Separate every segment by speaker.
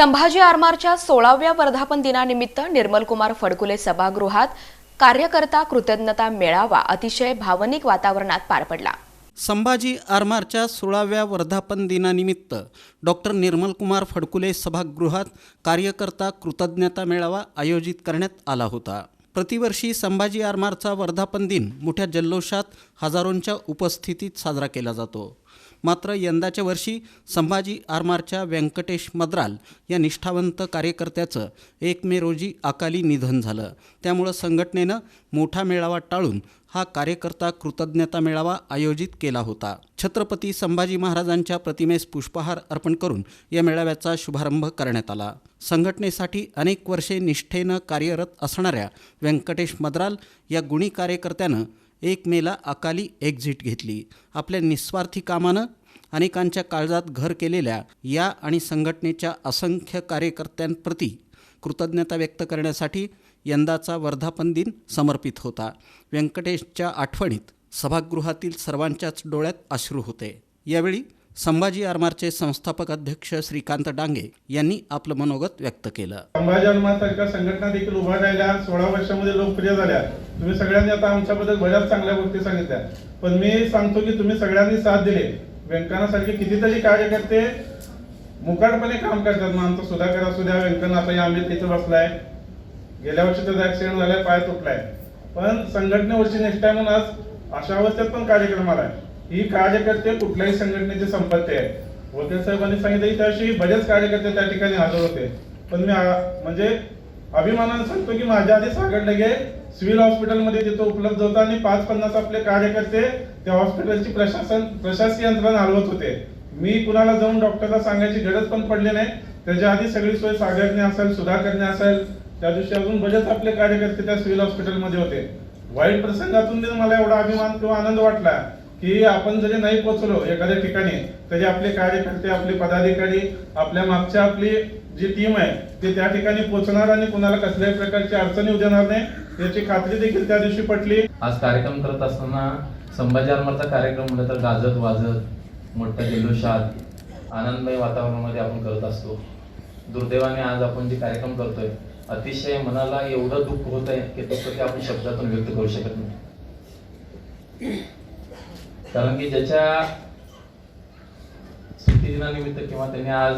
Speaker 1: संभाजी आरमारच्या सोळाव्या वर्धापन दिनानिमित्त निर्मलकुमार फडकुले सभागृहात कार्यकर्ता कृतज्ञता मेळावा अतिशय भावनिक वातावरणात पार पडला.
Speaker 2: संभाजी आरमारच्या सोळाव्या वर्धापन दिनानिमित्त डॉक्टर निर्मलकुमार फडकुले सभागृहात कार्यकर्ता कृतज्ञता मेळावा आयोजित करण्यात आला होता. प्रतिवर्षी संभाजी आरमारचा वर्धापन दिन मोठ्या जल्लोषात हजारोंच्या उपस्थितीत साजरा केला जातो. मात्र यंदाच्या वर्षी संभाजी आरमारच्या व्यंकटेश मद्राल या निष्ठावंत कार्यकर्त्याचं एक मे रोजी अकाली निधन झालं. त्यामुळं संघटनेनं मोठा मेळावा टाळून हा कार्यकर्ता कृतज्ञता मेळावा आयोजित केला होता. छत्रपती संभाजी महाराजांच्या प्रतिमेस पुष्पहार अर्पण करून या मेळाव्याचा शुभारंभ करण्यात आला. संघटनेसाठी अनेक वर्षे निष्ठेनं कार्यरत असणाऱ्या व्यंकटेश मद्राल या गुणी कार्यकर्त्यानं एक मेला अकाली एक्झिट घेतली. आपल्या निस्वार्थी कामानं अनेकांच्या काळजात घर केलेल्या या आणि संघटनेच्या असंख्य कार्यकर्त्यांप्रती कृतज्ञता व्यक्त करण्यासाठी यंदाचा वर्धापन दिन समर्पित होता. व्यंकटेशच्या आठवणीत सभागृहातील सर्वांच्याच डोळ्यात अश्रू होते. यावेळी संभाजी आरमारचे संस्थापक अध्यक्ष श्रीकांत डांगे यांनी आपलं मनोगत व्यक्त केलं.
Speaker 3: संभाजी आरमारसारख्या संघटना देखील उभा राहिल्या. सोळा वर्षामध्ये लोकप्रिय झाल्या. तुम्ही सगळ्यांनी आता आमच्याबद्दल बऱ्याच चांगल्या गोष्टी सांगितल्या. पण मी सांगतो की तुम्ही सगळ्यांनी साथ दिले. व्यंकनासारखे कितीतरी कार्यकर्ते मुकाटपणे काम करतात. मग आमचा सुधाकर असू द्या व्यंकन आता या आंबेत इथं बसलाय. गेल्या वर्षी त्याचा ऍक्सिडेंट झालाय पाय तुटलाय. पण संघटनेवरची निष्ठा आहे म्हणून आज अशा अवस्थेत पण कार्यक्रम आलाय. ही कार्यकर्ते कुठल्याही संघटनेची संपत्ती आहे वकील साहेबांनी सांगितलं की त्याविषयी बरेच कार्यकर्ते त्या ठिकाणी हजर होते. पण मी म्हणजे अभिमानाने सांगतो की माझ्या आधी सागर लगे सिव्हिल हॉस्पिटलमध्ये तिथं उपलब्ध होता आणि पाच पन्नास आपले कार्यकर्ते त्या हॉस्पिटलची प्रशासन प्रशासकीय यंत्रणा हलवत होते. मी कुणाला जाऊन डॉक्टरला सांगायची गरज पण पडली नाही. त्याच्या आधी सगळी सोय सागरने असेल सुधाकरने असेल त्या दिवशी अजून बरेच आपले कार्यकर्ते त्या सिव्हिल हॉस्पिटलमध्ये होते. वाईट प्रसंगातून मला एवढा अभिमान किंवा आनंद वाटला की आपण जरी नाही पोहोचलो एखाद्या ठिकाणी तरी आपले कार्यकर्ते आपले पदाधिकारी आपल्या मागच्या आपली जी टीम आहे ते त्या ठिकाणी पोहोचणार आणि कुणाला कसल्याही प्रकारची अडचणी देणार नाही याची खात्री देखील त्या दिवशी पटली.
Speaker 4: आज कार्यक्रम करत असताना संभाजी आरमारचा कार्यक्रम म्हटलं तर गाजत वाजत मोठ्या जल्लोषात आनंदमय वातावरणामध्ये आपण करत असतो. दुर्दैवाने आज आपण जे कार्यक्रम करतोय अतिशय मनाला एवढं दुःख होत आहे की तसं ते आपण शब्दातून व्यक्त करू शकत नाही. कारण की ज्याच्या स्मृतिदिनानिमित्त किंवा त्यांनी आज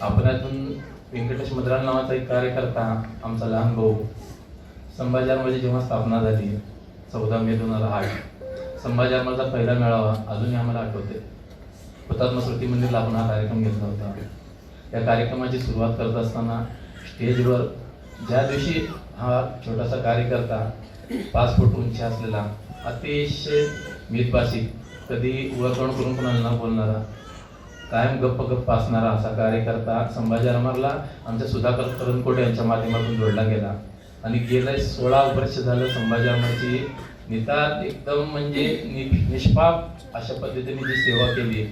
Speaker 4: आपल्यातून व्यंकटेश मद्राल नावाचा एक कार्यकर्ता आमचा लहान भाऊ संभाजी जेव्हा स्थापना झाली चौदा मे दोन हजार आठ संभाजी पहिला मेळावा अजूनही आम्हाला आठवते हुतात्मा स्मृती मंदिरला आपण हा कार्यक्रम घेतला होता. या कार्यक्रमाची सुरुवात करत असताना स्टेजवर ज्या दिवशी हा छोटासा कार्यकर्ता पाच फूट उंची असलेला अतिशय मितभाषिक कधी वळकण करून कोणाला न बोलणारा कायम गप्प गप्प असणारा असा कार्यकर्ता संभाजी रामारला आमच्या सुधाकर करंदकोट यांच्या माध्यमातून जोडला गेला. आणि गेल्या सोळा वर्ष झालं संभाजी रामाची नितांत एकदम म्हणजे नि- निष्पाप अशा पद्धतीने जी सेवा केली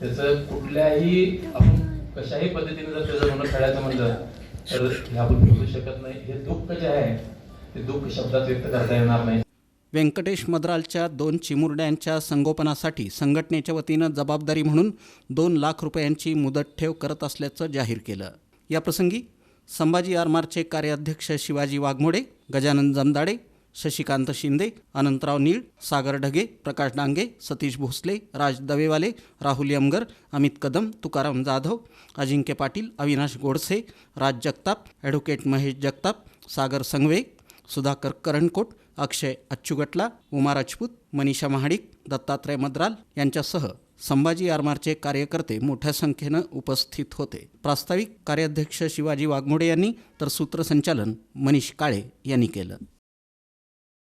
Speaker 4: त्याचं कुठल्याही आपण कशाही पद्धतीने जर त्याचं म्हणून खेळायचं म्हणलं तर हे आपण फेडू शकत नाही. हे दुःख जे आहे ते दुःख शब्दात व्यक्त करता येणार नाही.
Speaker 2: व्यंकटेश मद्रालच्या दोन चिमुरड्यांच्या संगोपनासाठी संघटनेच्या वतीनं जबाबदारी म्हणून दोन लाख रुपयांची मुदत ठेव करत असल्याचं जाहीर केलं. याप्रसंगी संभाजी आरमारचे कार्याध्यक्ष शिवाजी वाघमोडे गजानन जमदाडे शशिकांत शिंदे अनंतराव नीळ सागर ढगे प्रकाश डांगे सतीश भोसले राज दवेवाले राहुल यमगर अमित कदम तुकाराम जाधव अजिंक्य पाटील अविनाश गोडसे राज जगताप ॲडव्होकेट महेश जगताप सागर संगवे सुधाकर करणकोट अक्षय अच्चुगटला उमा राजपूत मनीषा महाडिक दत्तात्रय मद्राल यांच्यासह संभाजी आरमारचे कार्यकर्ते मोठ्या संख्येनं उपस्थित होते. प्रास्ताविक कार्याध्यक्ष शिवाजी वाघमोडे यांनी तर सूत्रसंचालन मनीष काळे यांनी केलं.